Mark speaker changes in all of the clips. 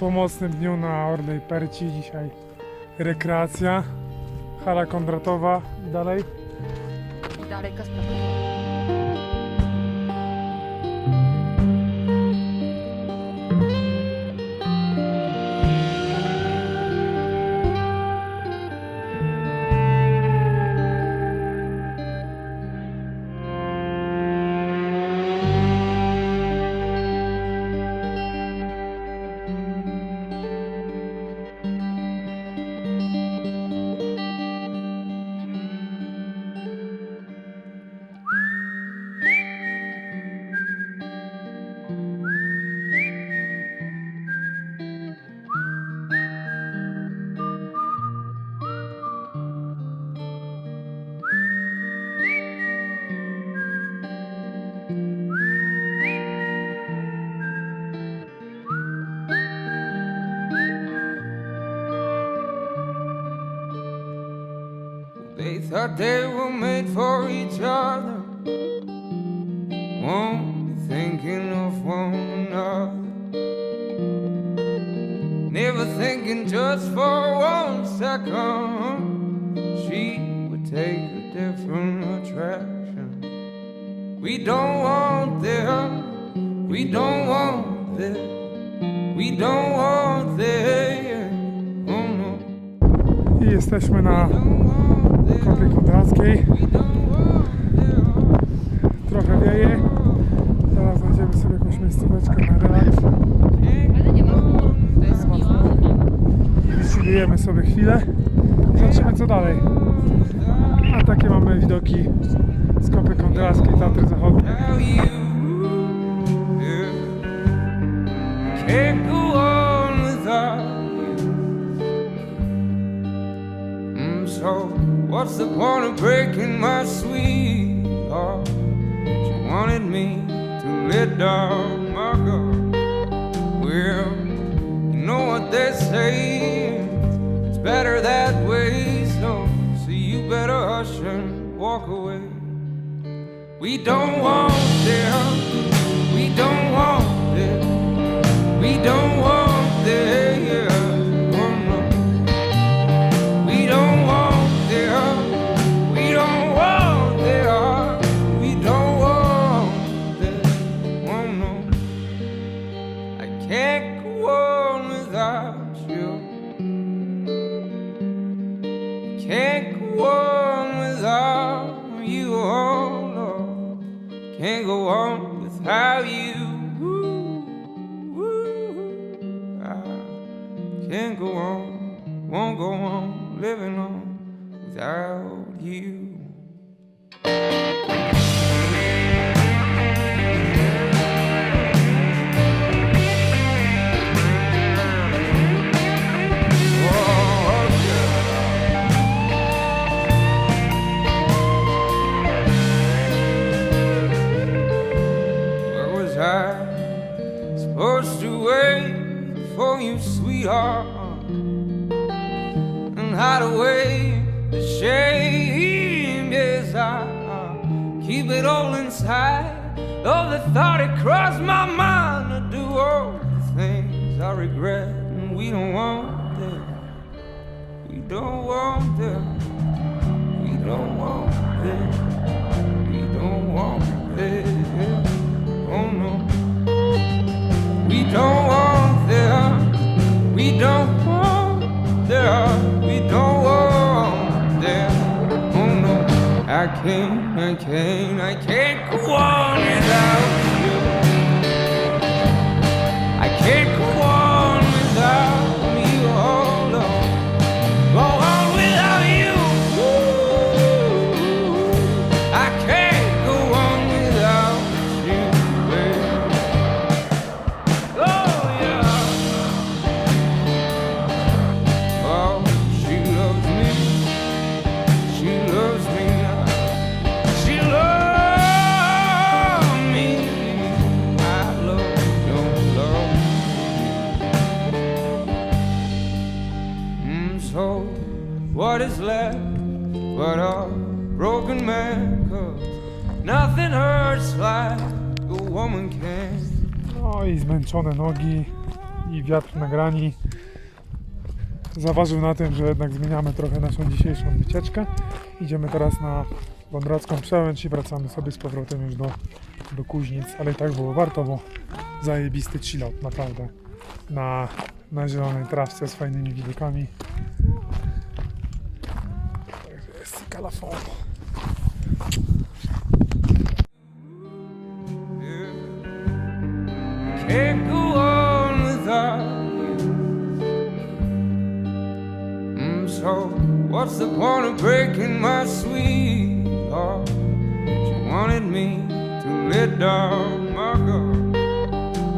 Speaker 1: pomocnym dniu na Orlej Perci. Dzisiaj rekreacja. Hala Kondratowa. Dalej.
Speaker 2: I dalej Kasper.
Speaker 3: They thought they were made for each other. Only thinking of one another. Never thinking just for one second. She would take a different attraction. We don't want them. We don't want them. We don't want them. Oh no.
Speaker 1: I jesteśmy na
Speaker 3: Kępy Kutackiej.
Speaker 1: Trochę wieje. Zaraz znajdziemy sobie jakąś miejscóweczkę na relaks. Chillujemy sobie chwilę. Zobaczymy co dalej. A takie mamy widoki z Kąpy Kądraskiej Tatry
Speaker 3: Zachodniej. What's the point of breaking my sweet heart? She wanted me to let down my guard. Well, you know what they say. It's better that way. So, so you better hush and walk away. We don't want them. We don't want them. We don't want Can't go on without you. Oh no. Can't go on without you. Ooh, ooh. I can't go on, won't go on living on without you. To wait for you, sweetheart? And hide away the shame, yes, I keep it all inside. Though the thought it crossed my mind to do all the things I regret, and we don't want them. We don't want them. We don't want them. Don't want them. We don't want them. We don't want them. Oh no. I can't, I can't, I can't go on without you. I can't go is left but a broken man? Cause nothing hurts like a woman can.
Speaker 1: No i zmęczone nogi. i wiatr na grani zaważył na tym, że jednak zmieniamy trochę naszą dzisiejszą wycieczkę. Idziemy teraz na Wądracką Przełęcz i wracamy sobie z powrotem już do, do Kuźnic, ale i tak było warto, bo zajebisty chillout, naprawdę. Na, na zielonej trawce z fajnymi widokami. Jest i
Speaker 3: you. Mm, so, what's the point of breaking my sweetheart? She wanted me to let down my guard.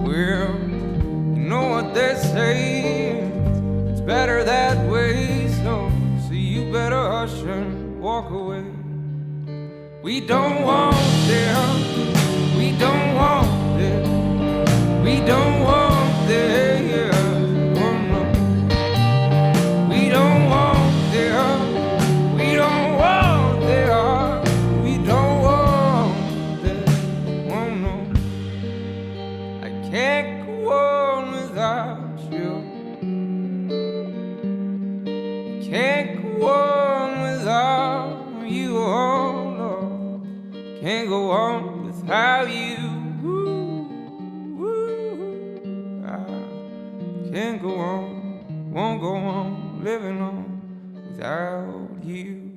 Speaker 3: Well, walk away. We don't want Can't go on without you. Ooh, ooh, ah. I can't go on, won't go on living on without you.